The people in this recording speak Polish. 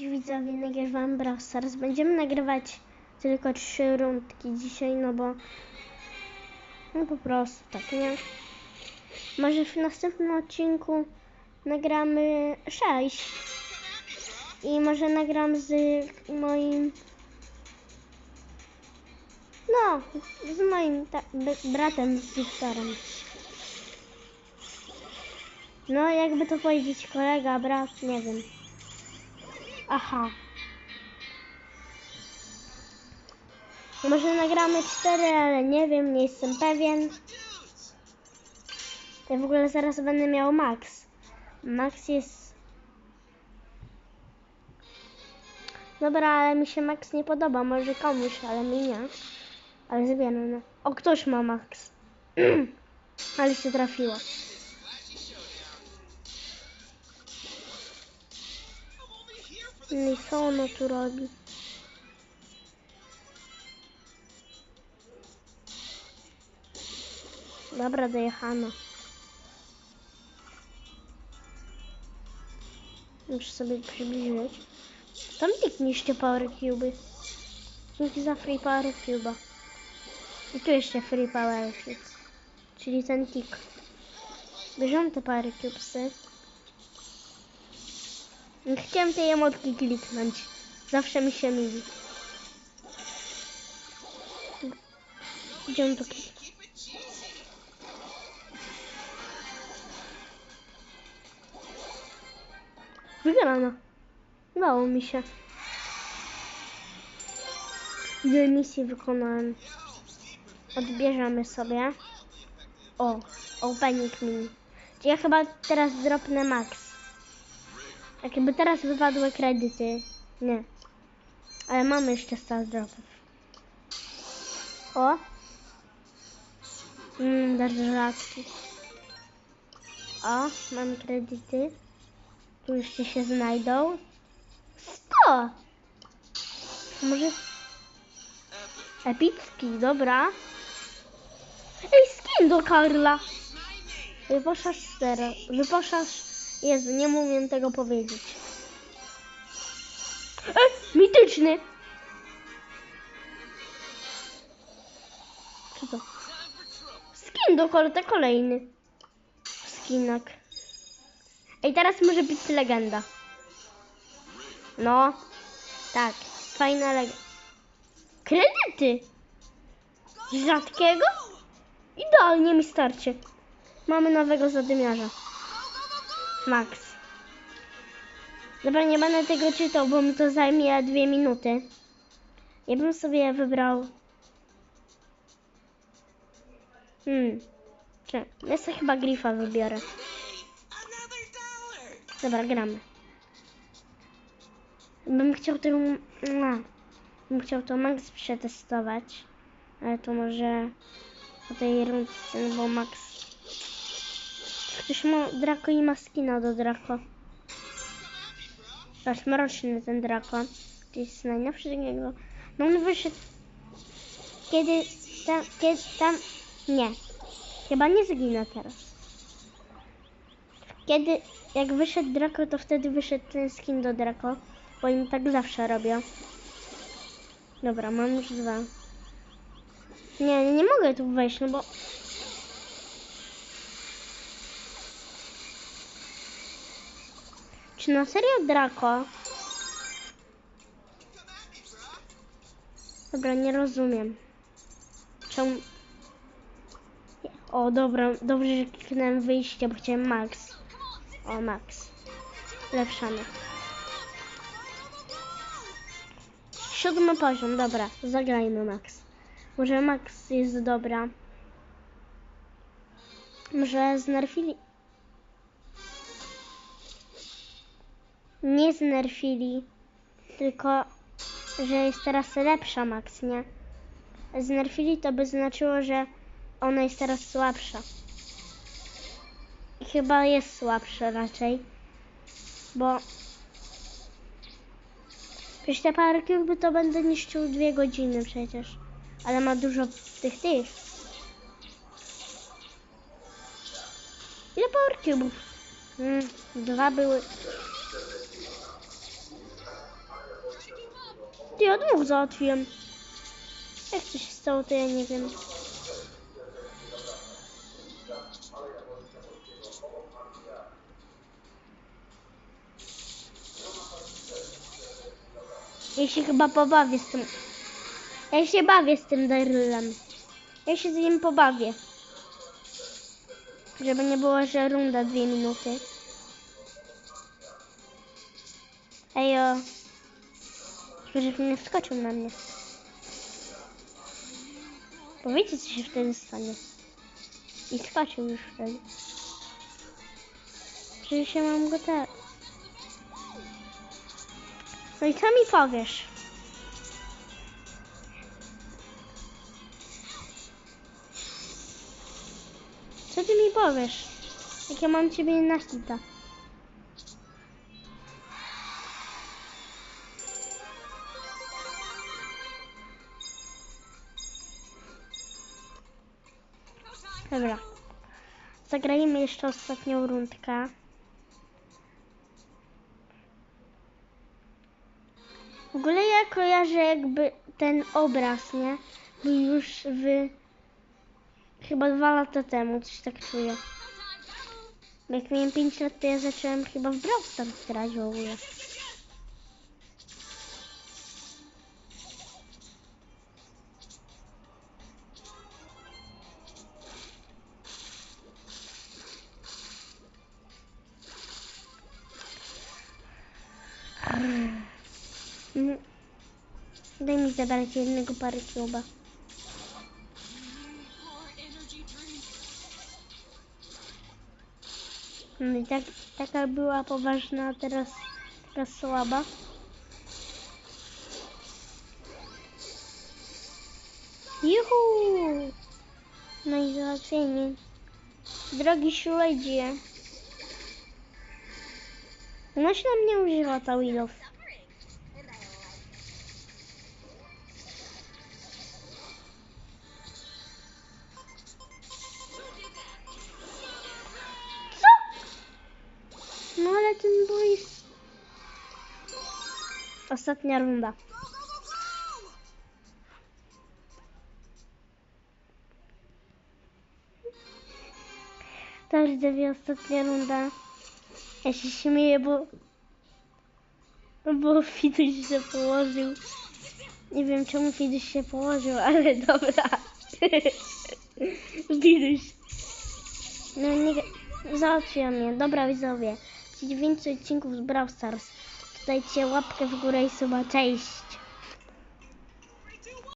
widzowie, nagrywam Brawl Stars. Będziemy nagrywać tylko trzy rundki dzisiaj, no bo no po prostu tak, nie? Może w następnym odcinku nagramy sześć i może nagram z moim no, z moim bratem Wiktorem. No, jakby to powiedzieć, kolega, brat, nie wiem. Aha. Może nagramy cztery, ale nie wiem, nie jestem pewien. Ja w ogóle zaraz będę miał Max. Max jest... Dobra, ale mi się Max nie podoba. Może komuś, ale mi nie. Ale zbieram, no. O, ktoś ma Max. ale się trafiło. No i co ono tu robi? Dobra, dojechano. Muszę sobie przybliżyć. Tam klikniście Power Cube. Dzięki za Free Power Cube'a. I tu jeszcze Free Power Cube. Czyli ten tik. Bierzemy te Power Cubesy. Chciałem tej emotki kliknąć. Zawsze mi się myli. To kliknął? Wygrano. Udało mi się. Dwie misje wykonałem. Odbierzemy sobie. O, opening mini. Ja chyba teraz dropnę max. Jak jakby teraz wypadły kredyty. Nie. Ale mamy jeszcze 100 dropów. O. Mmm, rzadki. O, mam kredyty. Tu jeszcze się znajdą. 100! Może... Epicki, dobra. Ej, skin do Karla! Wyposaż teraz. Wyposaż... Jezu, nie umiem tego powiedzieć. Ej, mityczny! Co to? Skin do Karla, kolejny. Skinak. Ej, teraz może być legenda. No. Tak, fajna legenda. Kredyty! Rzadkiego? Idealnie mi starczy. Mamy nowego zadymiarza. Max. Dobra, nie będę tego czytał, bo mi to zajmie dwie minuty. Ja bym sobie wybrał... Hmm. Czy- Ja sobie chyba Grifa wybiorę. Dobra, gramy. Bym chciał to... No, bym chciał to Max przetestować. Ale to może po tej rundce, no bo Max... Ktoś ma Draco i ma skina do Draco. Aż mroczny ten Draco. To jest najnowszy niego. No on wyszedł... Kiedy tam... Kiedy tam... Nie. Chyba nie zginę teraz. Kiedy... Jak wyszedł Draco, to wtedy wyszedł ten skin do Draco. Bo im tak zawsze robią. Dobra, mam już dwa. Nie, nie mogę tu wejść, no bo... Na serio Draco? Dobra, nie rozumiem. Czemu... O, dobra, dobrze, że kliknąłem wyjście, bo chciałem Max. O, Max. Lepszamy. Siódmy poziom, dobra, zagrajmy Max. Może Max jest dobra. Może znerfili... Nie znerfili, tylko że jest teraz lepsza Max, nie? Znerfili to by znaczyło, że ona jest teraz słabsza. Chyba jest słabsza raczej, bo Przecież te parki jakby to będę niszczył dwie godziny przecież. Ale ma dużo tych tych. Ile power cube'ów? Mm, dwa były. Ty, ja dwóch załatwiłem. Jak to się stało, to ja nie wiem. Ja się chyba pobawię z tym. Ja się bawię z tym Darylem. Ja się z nim pobawię. Żeby nie było, że runda dwie minuty. Ejo. Żeby nie wskoczył na mnie. Powiedzcie, co się wtedy stanie. I skoczył już wtedy. Że się mam go tak. No i co mi powiesz? Co ty mi powiesz? Jak ja mam ciebie na hita. Dobra. Zagrajmy jeszcze ostatnią rundkę. W ogóle ja kojarzę jakby ten obraz, nie? Był już w... Chyba dwa lata temu, coś tak czuję. Bo Jak miałem 5 lat, to ja zacząłem chyba w Brawl Stars grać w ogóle. Daj mi zabrać jednego pary kluba. No i tak, taka była poważna, teraz taka słaba. Juhu! No i załatwienie. Drogi śledzie. No się na mnie używa ta Willow. Ostatnia runda. To widzowie, ostatnia runda. Ja się śmieję, bo... Bo Fiduś się położył. Nie wiem czemu Fiduś się położył, ale dobra. Fiduś. No nie... Załatwiła mnie. Dobra widzowie. Więcej odcinków z Brawl Stars. Dajcie łapkę w górę i suba. Cześć.